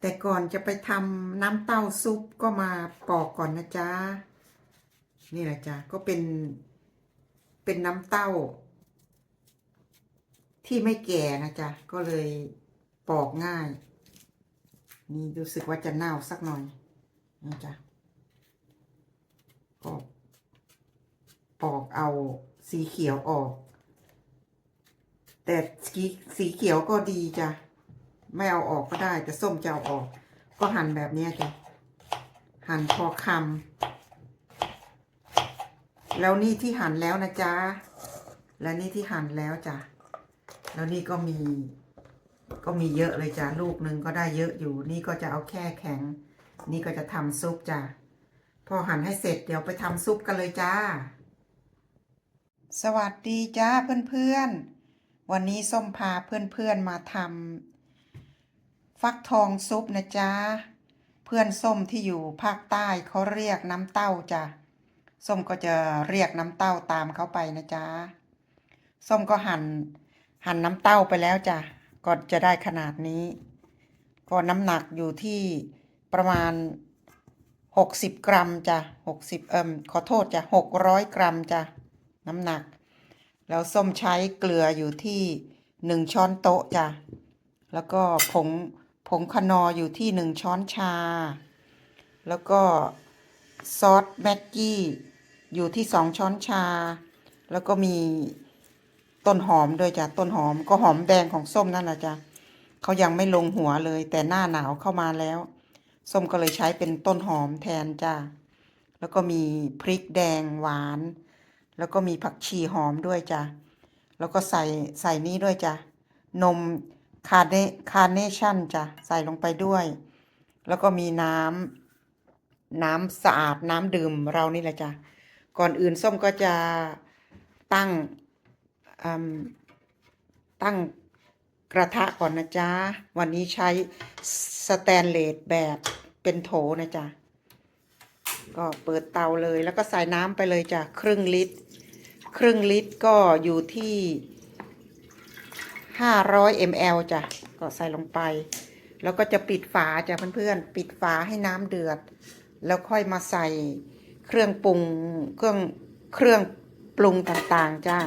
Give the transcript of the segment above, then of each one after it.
แต่ก่อนจะไปทำน้ำเต้าซุปก็มาปอกก่อนนะจ๊ะ นี่แหละจ๊ะก็เป็น เป็นน้ำเต้า ที่ไม่แก่นะจ๊ะ ก็เลยปอกง่าย นี่รู้สึกว่าจะเน่าสักหน่อยนะจ๊ะปอกปอกเอาสีเขียวออก แต่สีสีเขียวก็ดีจ้ะ ไม่เอาออกก็ได้ แต่ส้มจะเอาออก ก็หั่นแบบนี้จ้ะ หั่นพอคำแล้วนี่ที่หั่นแล้วนะจ๊ะ และนี่ที่หั่นแล้วจ้ะ แล้วนี่ก็มี ก็มีเยอะเลยจ้ะ ลูกหนึ่งก็ได้เยอะอยู่ นี่ก็จะเอาแค่แข็ง นี่ก็จะทำซุปจ้ะ พอหั่นให้เสร็จเดี๋ยวไปทำซุปกันเลยจ้า สวัสดีจ้าเพื่อนๆวันนี้ส้มพาเพื่อนๆมาทำ ฟักทองซุปนะจ๊ะ เพื่อนส้มที่อยู่ภาคใต้เขาเรียกน้ำเต้าจ้ะ ส้มก็จะเรียกน้ำเต้าตามเขาไปนะจ๊ะ ส้มก็หั่นหั่นน้ำเต้าไปแล้วจ้ะ ก็จะได้ขนาดนี้ ก็น้ำหนักอยู่ที่ประมาณ60กรัมจ้ะ60เอิมขอโทษจ้ะ600กรัมจ้ะน้ำหนัก แล้วส้มใช้เกลืออยู่ที่หนึ่งช้อนโต๊ะจ้ะแล้วก็ผง ผงคนออยู่ที่หนึ่งช้อนชา แล้วก็ซอสแม็กกี้ อยู่ที่สองช้อนชา แล้วก็มีต้นหอมด้วยจ้ะต้นหอมก็หอมแดงของส้มนั่นแหละจ้ะเขายังไม่ลงหัวเลย แต่หน้าหนาวเข้ามาแล้ว ส้มก็เลยใช้เป็นต้นหอมแทนจ้ะแล้วก็มีพริกแดงหวาน แล้วก็มีผักชีหอมด้วยจ้ะแล้วก็ใส่ใส่นี้ด้วยจ้ะนม คาเนคาร์เนชั่นจ้ะใส่ลงไปด้วย แล้วก็มีน้ำน้ำสะอาดน้ำดื่มเรานี่แหละจ้ะก่อนอื่นส้มก็จะตั้งตั้งกระทะก่อนนะจ๊ะ วันนี้ใช้สแตนเลสแบบเป็นโถนะจ๊ะ ก็เปิดเตาเลยแล้วก็ใส่น้ำไปเลยจ้ะ ครึ่งลิตร ครึ่งลิตรก็อยู่ที่ 500 ml จ้ะก็ใส่ลงไป แล้วก็จะปิดฝาจ้ะเพื่อนๆ ปิดฝาให้น้ำเดือด แล้วค่อยมาใส่เครื่องปรุงเครื่องเครื่องปรุงต่างๆจ้า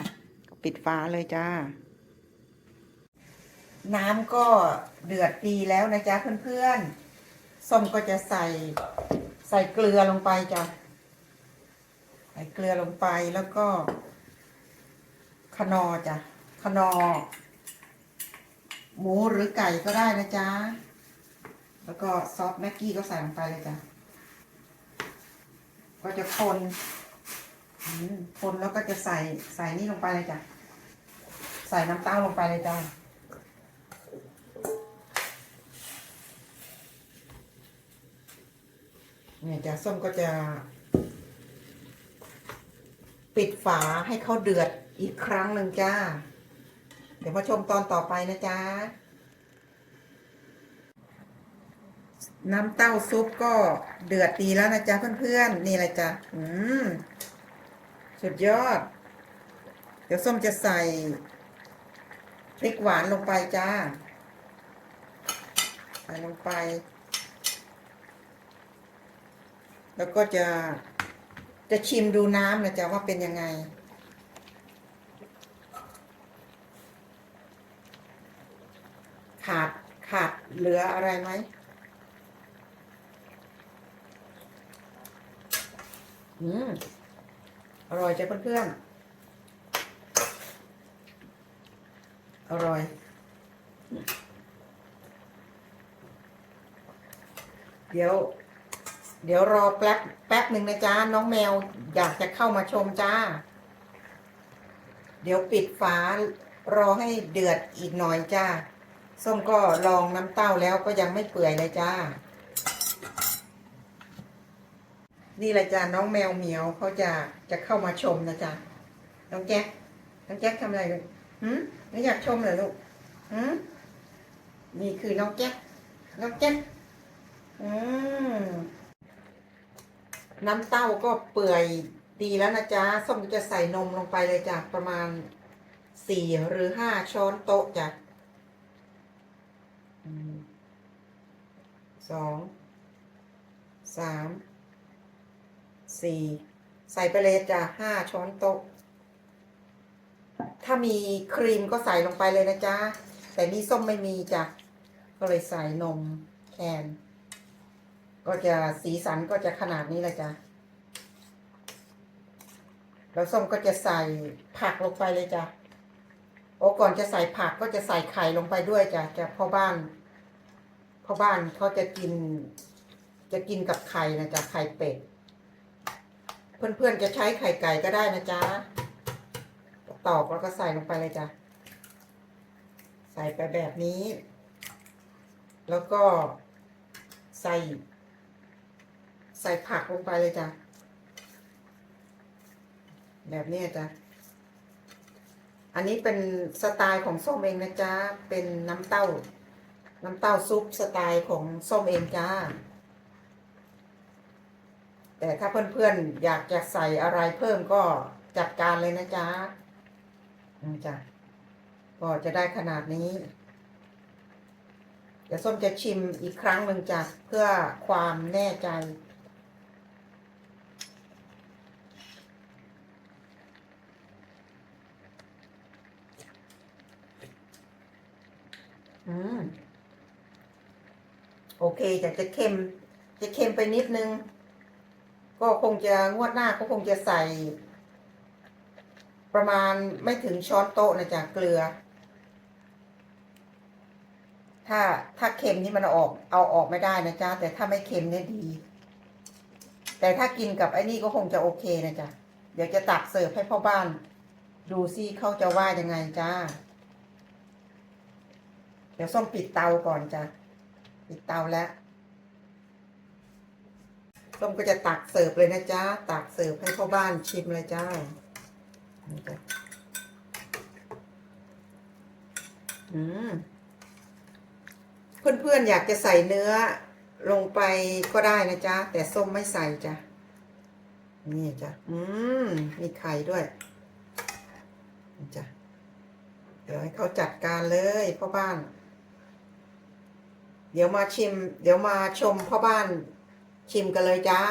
ก็ปิดฝาเลยจ้า น้ำก็เดือดดีแล้วนะจ๊ะเพื่อนๆส้มก็จะใส่ใส่เกลือลงไปจ้ะใส่เกลือลงไปแล้วก็คนอจ้ะคนอ หมูหรือไก่ก็ได้นะจ๊ะ แล้วก็ซอสแม็กกี้ก็ใส่ลงไปเลยจ้ะ ก็จะคนอืมคนแล้วก็จะใส่ใส่นี่ลงไปเลยจ้ะ ใส่น้ำเต้าลงไปเลยจ้ะเนี่ยจ้ะส้มก็จะ ปิดฝาให้เขาเดือดอีกครั้งหนึ่งจ้า เดี๋ยวมาชมตอนต่อไปนะจ๊ะ น้ำเต้าซุปก็เดือดดีแล้วนะจ๊ะเพื่อนๆ นี่เลยจ้ะอืม สุดยอด เดี๋ยวส้มจะใส่พริกหวานลงไปจ้า ใส่ลงไป แล้วก็จะจะชิมดูน้ำนะจ๊ะว่าเป็นยังไง ขาดขาดเหลืออะไรไหมอืม อร่อยจ้ะเพื่อนๆ อร่อย เดี๋ยว เดี๋ยวรอแป๊บแป๊บหนึ่งนะจ๊ะ น้องแมวอยากจะเข้ามาชมจ้า เดี๋ยวปิดฝารอให้เดือดอีกหน่อยจ้า ส้มก็ลองน้ำเต้าแล้วก็ยังไม่เปื่อยเลยจ้า นี่แหละจ้าน้องแมวเหมียวเขาจะจะเข้ามาชมนะจ๊ะน้องแจ๊คน้องแจ๊คทำอะไรลูกหืมไม่อยากชมเหรอลูกหืมนี่คือน้องแจ๊คน้องแจ๊คอืมน้ำเต้าก็เปื่อยดีแล้วนะจ๊ะส้มจะใส่นมลงไปเลยจ้ะประมาณสี่หรือห้าช้อนโต๊ะจ้ะ สองสามสี่ใส่ไปเลยจ้ะห้าช้อนโต๊ะ ถ้ามีครีมก็ใส่ลงไปเลยนะจ๊ะ แต่นี่ส้มไม่มีจ้ะ ก็เลยใส่นมแคนก็จะสีสันก็จะขนาดนี้แหละจ้ะ แล้วส้มก็จะใส่ผักลงไปเลยจ้ะ โอ้ก่อนจะใส่ผักก็จะใส่ไข่ลงไปด้วยจ้ะจะพ่อบ้านพ่อบ้านเขาจะกิน จะกินกับไข่นะจ๊ะไข่เป็ด เพื่อนๆจะใช้ไข่ไก่ก็ได้นะจ๊ะตอกแล้วก็ใส่ลงไปเลยจ้ะใส่ไปแบบนี้ แล้วก็ใส่ ใส่ผักลงไปเลยจ้ะแบบนี้จ้ะ อันนี้เป็นสไตล์ของส้มเองนะจ๊ะ เป็นน้ำเต้า น้ำเต้าซุปสไตล์ของส้มเองจ้า แต่ถ้าเพื่อนๆอยากจะใส่อะไรเพิ่มก็จัดการเลยนะจ๊ะอืมจ้ะก็จะได้ขนาดนี้ เดี๋ยวส้มจะชิมอีกครั้งหนึ่งจ้ะเพื่อความแน่ใจ อืมโอเคจะจะเค็ม จะเค็มไปนิดนึง ก็คงจะงวดหน้าก็คงจะใส่ ประมาณไม่ถึงช้อนโต๊ะนะจ๊ะเกลือ ถ้าถ้าเค็มนี่มันอออก เอาออกไม่ได้นะจ๊ะแต่ถ้าไม่เค็มเนี่ยดี แต่ถ้ากินกับไอ้นี่ก็คงจะโอเคนะจ๊ะเดี๋ยวจะตักเสิร์ฟให้พ่อบ้าน ดูซิเขาจะว่ายังไงจ้า เดี๋ยวส้มปิดเตาก่อนจ้ะปิดเตาแล้วส้มก็จะตักเสิร์ฟเลยนะจ๊ะตักเสิร์ฟให้พ่อบ้านชิมเลยจ้านี่จ้ะอืมเพื่อนๆอยากจะใส่เนื้อลงไปก็ได้นะจ๊ะแต่ส้มไม่ใส่จ้ะนี่จ้ะอืมมีไข่ด้วยนี่จ้ะเดี๋ยวให้เขาจัดการเลยพ่อบ้าน เดี๋ยวมาชิม เดี๋ยวมาชมพ่อบ้านชิมกันเลยจ้า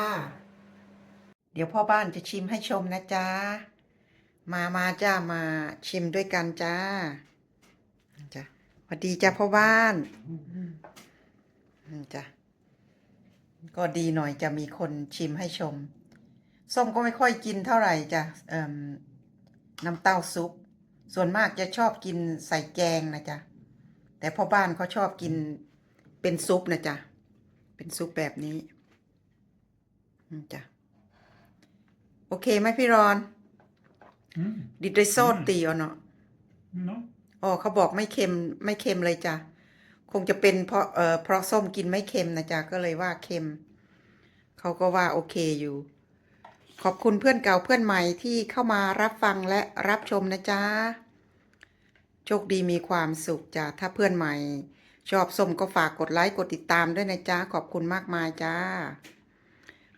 เดี๋ยวพ่อบ้านจะชิมให้ชมนะจ้า มามาจ้ามาชิมด้วยกันจ้าจ้ะสวัสดีจ้าพ่อบ้านจ้ะก็ดีหน่อยจะมีคนชิมให้ชม ส้มก็ไม่ค่อยกินเท่าไหร่จ้ะน้ำเต้าซุป ส่วนมากจะชอบกินใส่แกงนะจ๊ะ แต่พ่อบ้านเขาชอบกิน เป็นซุปนะจ๊ะ เป็นซุปแบบนี้อืมจ้ะ โอเคไหมพี่รอน Mm. ดิดไดโซดตีอะเนาะ No. อ๋อเขาบอกไม่เค็มไม่เค็มเลยจ้ะ คงจะเป็นเพราะเอ่อเพราะส้มกินไม่เค็มนะจ๊ะ ก็เลยว่าเค็ม เขาก็ว่าโอเคอยู่ ขอบคุณเพื่อนเก่าเพื่อนใหม่ที่เข้ามารับฟังและรับชมนะจ๊ะ โชคดีมีความสุขจ้ะ ถ้าเพื่อนใหม่ ชอบส้มก็ฝากกดไลค์กดติดตามด้วยนะจ๊ะขอบคุณมากมายจ้า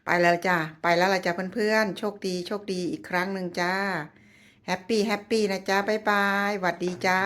ไปแล้วจ้าไปแล้วละจ้าเพื่อนๆ โชคดีโชคดีอีกครั้งหนึ่งจ้าแฮปปี้แฮปปี้นะจ๊ะบ๊ายบายหวัดดีจ้า